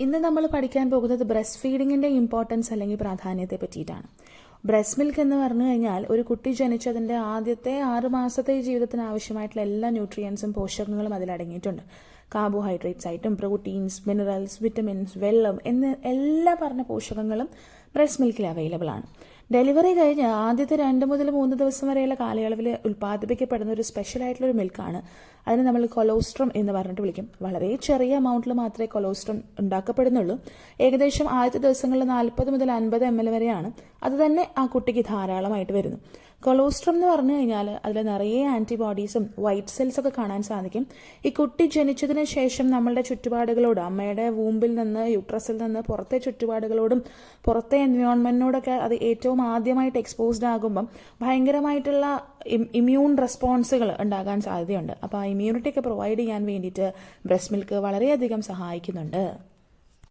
ഇന്ന് നമ്മൾ പഠിക്കാൻ പോകുന്നത് ബ്രസ്റ്റ് ഫീഡിങ്ങിന്റെ ഇമ്പോർട്ടൻസ് അല്ലെങ്കിൽ പ്രാധാന്യത്തെ പറ്റിയിട്ടാണ്. ബ്രസ്റ്റ് മിൽക്ക് എന്ന് പറഞ്ഞു കഴിഞ്ഞാൽ ഒരു കുട്ടി ജനിച്ചതിന്റെ ആദ്യത്തെ ആറ് മാസത്തെ ജീവിതത്തിന് ആവശ്യമായിട്ടുള്ള എല്ലാ ന്യൂട്രിയൻസും പോഷകങ്ങളും അതിൽ അടങ്ങിയിട്ടുണ്ട്. കാർബോഹൈഡ്രേറ്റ്സ് ആയിട്ടും പ്രോട്ടീൻസ് മിനറൽസ് വിറ്റമിൻസ് വെള്ളം എന്ന് എല്ലാ പറഞ്ഞ പോഷകങ്ങളും ബ്രസ്റ്റ് മിൽക്കിൽ അവൈലബിൾ ആണ്. ഡെലിവറി കഴിഞ്ഞ് ആദ്യത്തെ രണ്ട് മുതൽ മൂന്ന് ദിവസം വരെയുള്ള കാലയളവിൽ ഉൽപ്പാദിപ്പിക്കപ്പെടുന്ന ഒരു സ്പെഷ്യൽ ആയിട്ടുള്ള ഒരു മിൽക്കാണ് അതിന് നമ്മൾ കൊലോസ്ട്രം എന്ന് പറഞ്ഞിട്ട് വിളിക്കും. വളരെ ചെറിയ അമൗണ്ടിൽ മാത്രമേ കൊലോസ്ട്രം ഉണ്ടാക്കപ്പെടുന്നുള്ളൂ. ഏകദേശം ആദ്യത്തെ ദിവസങ്ങളിൽ നാൽപ്പത് മുതൽ അൻപത് എം എൽ വരെയാണ്. അത് തന്നെ ആ കുട്ടിക്ക് ധാരാളമായിട്ട് വരുന്നു. കൊളോസ്ട്രം എന്ന് പറഞ്ഞു കഴിഞ്ഞാൽ അതിൽ നിറയെ ആന്റിബോഡീസും വൈറ്റ് സെൽസ് ഒക്കെ കാണാൻ സാധിക്കും. ഈ കുട്ടി ജനിച്ചതിന് ശേഷം നമ്മളുടെ ചുറ്റുപാടുകളോട് അമ്മയുടെ വൂമ്പിൽ നിന്ന് യൂട്രസിൽ നിന്ന് പുറത്തെ ചുറ്റുപാടുകളോടും പുറത്തെ എൻവയോൺമെന്റിനോടൊക്കെ അത് ഏറ്റവും ആദ്യമായിട്ട് എക്സ്പോസ്ഡ് ആകുമ്പം ഭയങ്കരമായിട്ടുള്ള ഇമ്മ്യൂൺ റെസ്പോൺസുകൾ ഉണ്ടാകാൻ സാധ്യതയുണ്ട്. അപ്പോൾ ആ ഇമ്മ്യൂണിറ്റി ഒക്കെ പ്രൊവൈഡ് ചെയ്യാൻ വേണ്ടിയിട്ട് ബ്രസ്റ്റ് മിൽക്ക് വളരെയധികം സഹായിക്കുന്നുണ്ട്.